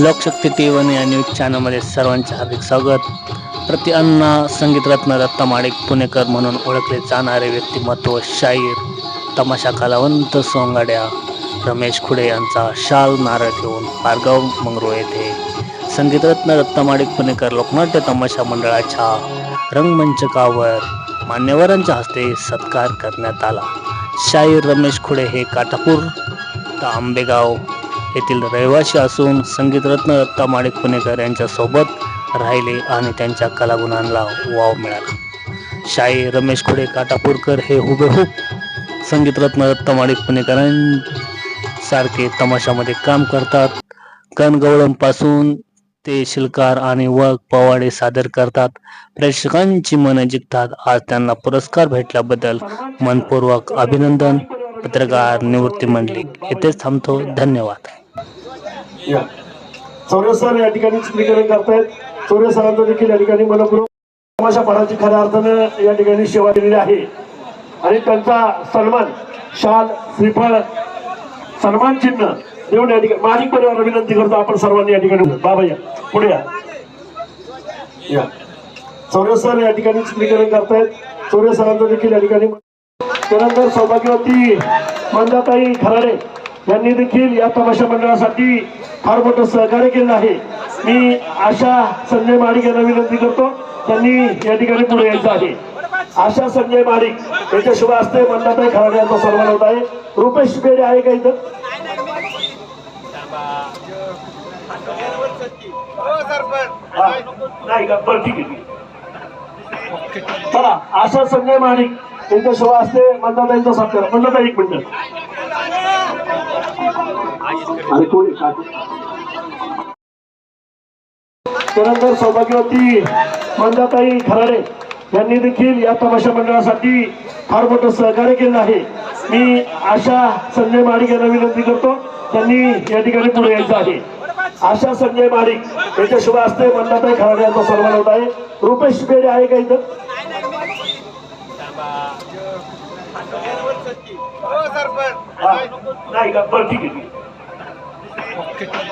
लोकशक्ती T V या news चॅनलमध्ये सर्वांचे हार्दिक स्वागत. प्रति अण्णा संगीतरत्न दत्ता माडिक पुणेकर म्हणून ओळखले जाणारे व्यक्तिमत्व शाहीर तमाशा कलावंत सोंगाड्या रमेश खुडे यांचा शाल नारळ घेऊन पारगाव मंगरूळ येथे. संगीतरत्न दत्ता माडिक पुणेकर लोकनाट्य तमाशा मंडळाच्या रंगमंचकावर मान्यवरांच्या हस्ते सत्कार करण्यात आला. शाहीर रमेश खुडे हे काटापूर त आंबेगाव येथील रहिवासी असून संगीतरत्न दत्ता माणिक पुणेकर यांच्यासोबत राहिले आणि त्यांच्या कलागुणांना वाव मिळाला. शाही रमेश खुडे काटापूरकर हे हुबेहूब संगीतरत्न दत्ता माडिक पुणेकरांसारखे तमाशामध्ये काम करतात. कणगवळणपासून ते शिलकार आणि वग पवाडे सादर करतात. प्रेक्षकांची मनं जिंकतात. आज त्यांना पुरस्कार भेटल्याबद्दल मनपूर्वक अभिनंदन. पत्रकार निवृत्ती मंडळी येथेच थांबतो. धन्यवाद. या. चौरे सर या ठिकाणी चित्रीकरण करतायत. चौरे सरांचं देखील या ठिकाणी मनपूर्वक तमाशा पडाची खऱ्या अर्थानं या ठिकाणी सेवा दिलेली आहे. आणि त्यांचा सन्मान शाल श्रीफळ सन्मान चिन्ह देऊन या ठिकाणी माणिक परिवार विनंती करतो आपण सर्वांनी या ठिकाणी. बाबा या. पुढे या. या. चौरे सर या ठिकाणी चित्रीकरण करतायत. चौरे सरांचं देखील या ठिकाणी त्यानंतर सौभाग्यवती मंदाताई खराडे. यांनी देखील या तमाशा मंडळासाठी फार मोठं सहकार्य केलं आहे. मी आशा संजय माडिक यांना विनंती करतो त्यांनी या ठिकाणी पुढे यायचं आहे. आशा संजय माडिक यांच्या शुभ असते मंदाताई खराडे यांचा सन्मान होत आहे. रुपेश बेडे आहे का इथं? नाही का? बरं ठीक आहे चला आशा संजय माडिक यांच्या शुभ असते मंदाताईंचा सत्कार. मंदाताई एक मिनिट. त्यानंतर सौभाग्यवती मंदाताई खराडे यांनी देखील या तमाशा मंडळासाठी फार मोठं सहकार्य केलं आहे. मी आशा संजय माडिक यांना विनंती करतो त्यांनी या ठिकाणी पुढे यायचं आहे. आशा संजय माडिक यांच्या शुभ हस्ते मंदाताई खराडे यांचा सन्मान होत आहे. रुपेश पेडे आहे का इथं? नाही का बरं ठीक आहे.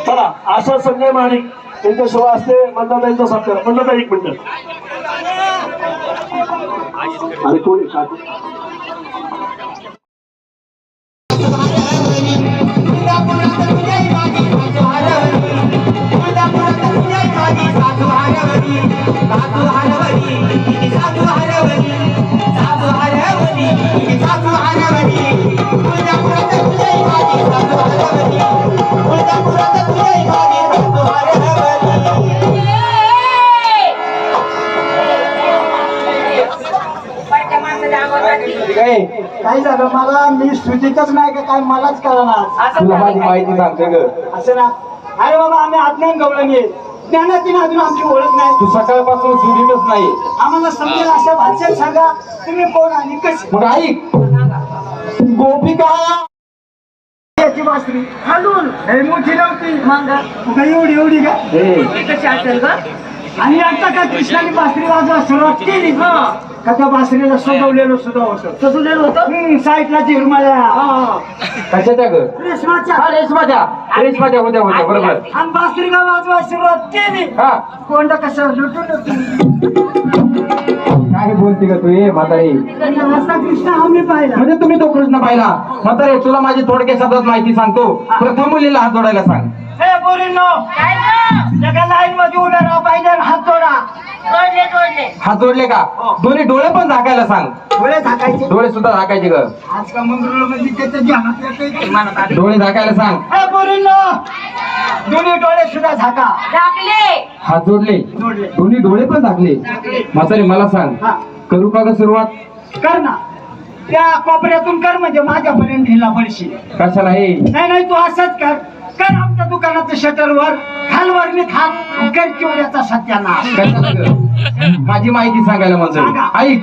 चला आशा संजय माणिक यांच्या शुभ असते मंदाताईंचा सत्कार. मंदाताई एक मिनिट. आणि कोणी काय काय झालं? मला मी सुचितच नाही का काय मलाच कळणार. तुला माझी माहिती सांगते ग. असं ना? अरे बाबा आम्ही अज्ञान गवळणी आहे ज्ञानाची अजून आमची ओळख नाही. तू सकाळपासून सुरीतच नाही आम्हाला समजेल अशा भाषेत सांगा तुम्ही कोण आणि कशी? मग ऐक. गोपिका! याची बासरी. खालून. हे मोठी नव्हती मग. एवढी एवढी का? कशी असेल ग आणि आता का कृष्णाने बासरी वाजवा सुरुवात केली. का त्या बासरीला सजवलेलं सुद्धा होतं? सजवलेलं होतं? हम्म, साईडला झिरमाल्या कशाच्या ग? रेशमाच्या. हा रेशमाच्या. रेशमाच्या होत्या होत्या बरोबर. आणि बासरीला वाजवा सुरुवात केली. हा. कोंड कसं लुटून लुटून. काय बोलते का तू? ये म्हातारी. असा कृष्ण आम्ही पाहिला म्हणजे तुम्ही तो कृष्ण पाहिला. म्हातारे तुला माझी थोडक्या शब्दात माहिती सांगतो. प्रथम मुलीला हात जोडायला सांग. हे पोरींनो जगा लाईन मध्ये उभे राहा पाहिजे हात जोडा. हात जोडले का? दोन्ही डोळे पण झाकायला सांग. डोळे झाकायचे? डोळे सुद्धा झाकायचे ग आज का मंगरुळमध्ये त्याच्या ध्यानात येतंय का? डोळे झाकायला सांग. हे पोरींनो दोन्ही डोळे सुद्धा झाका. टाकले हात जोडले. जोडले. दोन्ही डोळे पण झाकले. म्हातारे मला सांग. हा. करू का ग सुरुवात? कर ना. त्या कोपऱ्यातून कर म्हणजे माझ्यापर्यंत ढिला पडशी कशाला हे? नाही नाही तू असंच कर. कर आमच्या दुकानाचं शटर वर खालवर मी खात कर चिवड्याचा सत्यानाश? माझी माहिती सांगायला सांगा. ऐक